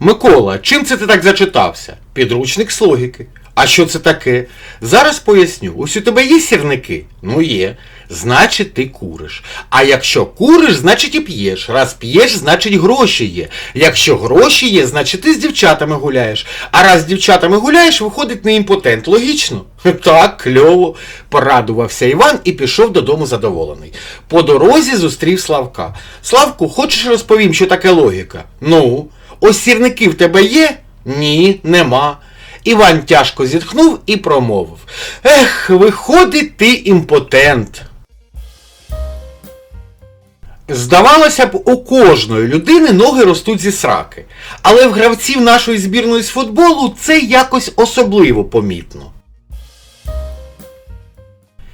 Микола, чим це ти так зачитався? Підручник з логіки. А що це таке? Зараз поясню. Ось у тебе є сірники? Ну є. Значить, ти куриш. А якщо куриш, значить і п'єш. Раз п'єш, значить гроші є. Якщо гроші є, значить ти з дівчатами гуляєш. А раз з дівчатами гуляєш, виходить не імпотент. Логічно? Так, кльово. Порадувався Іван і пішов додому задоволений. По дорозі зустрів Славка. Славку, хочеш розповім, що таке логіка? Ну, ось сірники в тебе є? Ні, нема. Іван тяжко зітхнув і промовив. Ех, виходить, ти імпотент. Здавалося б, у кожної людини ноги ростуть зі сраки. Але в гравців нашої збірної з футболу це якось особливо помітно.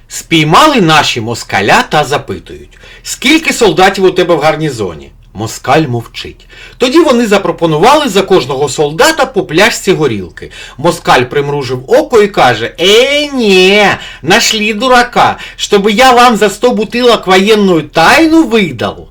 Спіймали наші москаля та запитують, скільки солдатів у тебе в гарнізоні? Москаль мовчить. Тоді вони запропонували за кожного солдата по пляшці горілки. Москаль примружив око і каже: Е, ні, нашли дурака, щоб я вам за 100 бутилок воєнну тайну видав.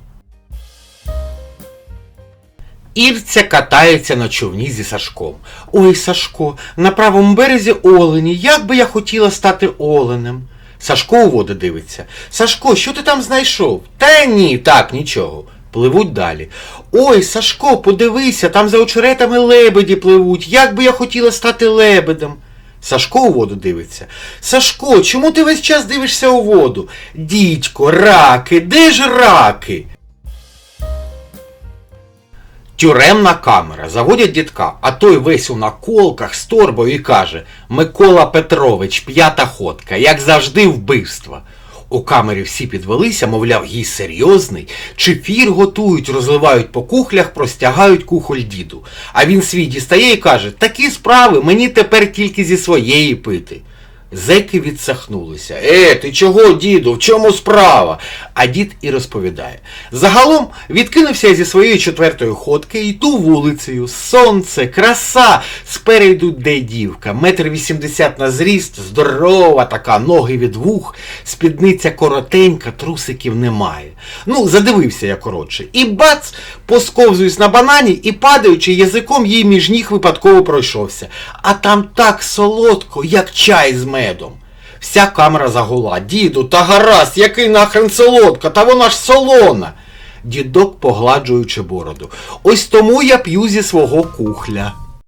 Ірця катається на човні зі Сашком. Ой, Сашко, на правому березі олені, як би я хотіла стати оленем. Сашко у воду дивиться. Сашко, що ти там знайшов? Та ні, так, нічого. Пливуть далі. Ой, Сашко, подивися, там за очеретами лебеді пливуть. Як би я хотіла стати лебедем. Сашко у воду дивиться. Сашко, чому ти весь час дивишся у воду? Дідько, раки, де ж раки? Тюремна камера. Заводять дідка, а той весь у наколках з торбою і каже Микола Петрович, п'ята ходка, як завжди, вбивства. У камері всі підвелися, мовляв, їй серйозний, чи фір готують, розливають по кухлях, простягають кухоль діду. А він свій дістає і каже, такі справи, мені тепер тільки зі своєї пити. Зеки відсахнулися. Е, ти чого, діду, в чому справа? А дід і розповідає. Загалом відкинувся зі своєї четвертої ходки, йду вулицею, сонце, краса, спереду де дівка, метр вісімдесят на зріст, здорова така, ноги від вух, спідниця коротенька, трусиків немає. Ну, задивився я коротше. І бац, посковзуюсь на банані і падаючи язиком їй між ніг випадково пройшовся. А там так солодко, як чай з медом. Вся камера загула. Діду, та гаразд, який нахрен солодка, та вона ж солона. Дідок погладжуючи бороду. Ось тому я п'ю зі свого кухля.